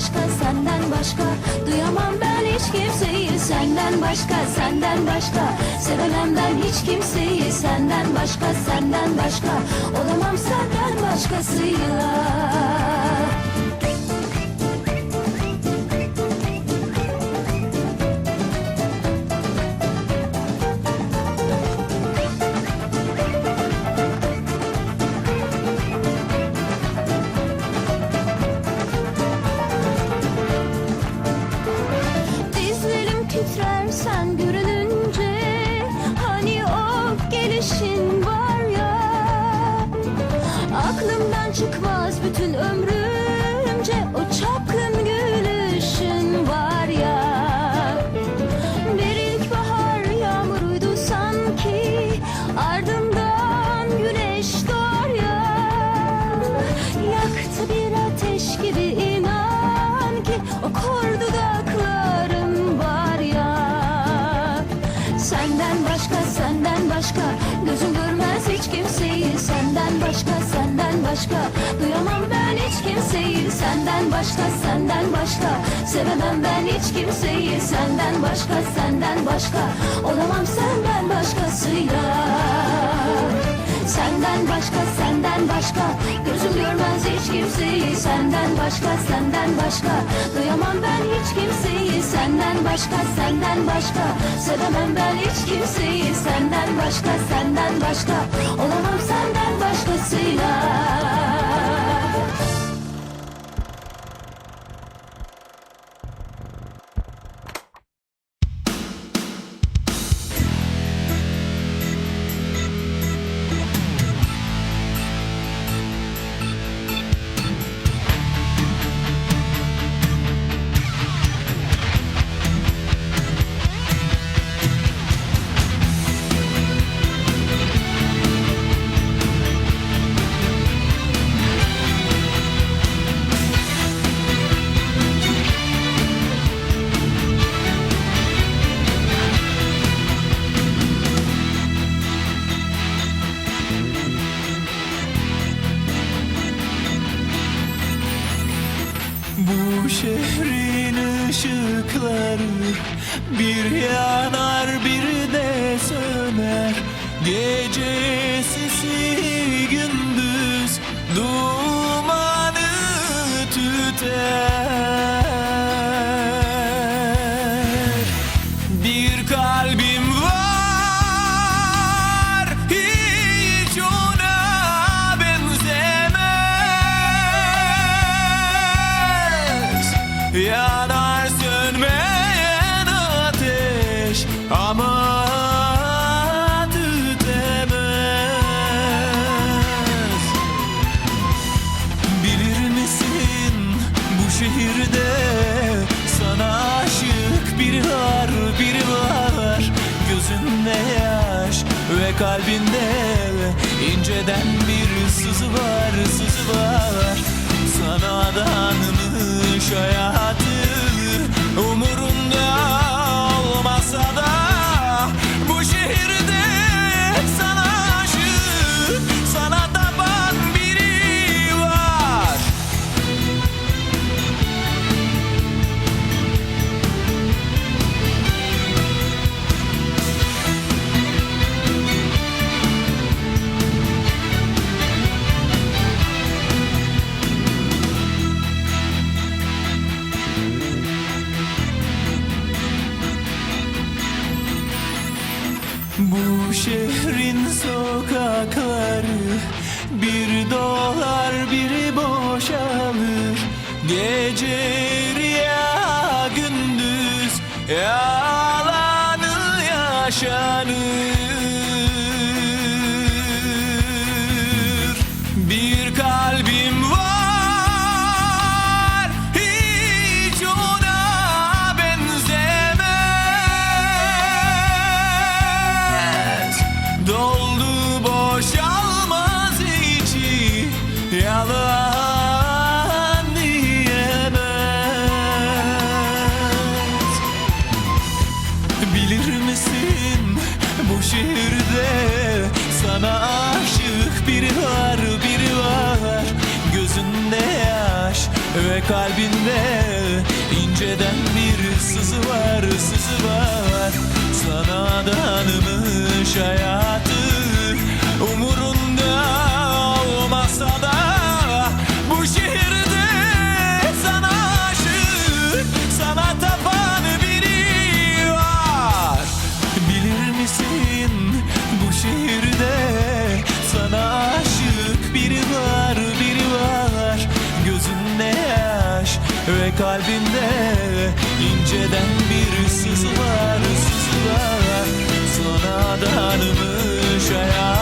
başka senden başka. Duyamam ben hiç kimseyi Senden başka senden başka. Sevemem hiç kimseyi Senden başka senden başka. Olamam senden başkasıyla hiç kimseyi Senden başka senden başka. Duyamam ben hiç kimseyi Senden başka senden başka. Sevemem ben hiç kimseyi Senden başka senden başka. Olamam senden başkasıyla. Senden başka senden başka kimseyi Senden başka senden başka. Duyamam ben hiç kimseyi Senden başka senden başka. Sevemem ben hiç kimseyi Senden başka senden başka. Olamam senden başkasıyla şehrin ışıkları bir yanar bir de söner. Gece sisi kalbinde. İnceden bir sızı var sızı var. Sana adanmış hayatı Doldu boşalmaz içi Yalan diyemez. Bilir misin bu şehirde Sana aşık biri var biri var? Gözünde yaş ve kalbinde inceden bir sızı var sızı var. Sana danım adanmış hayatı umurunda olmasa da bu şehirde sana aşık sana tapan biri var. Bilir misin bu şehirde sana aşık biri var biri var? Gözünde yaş ve kalbinde inceden bir sızı var sızı var sana adanmış hayat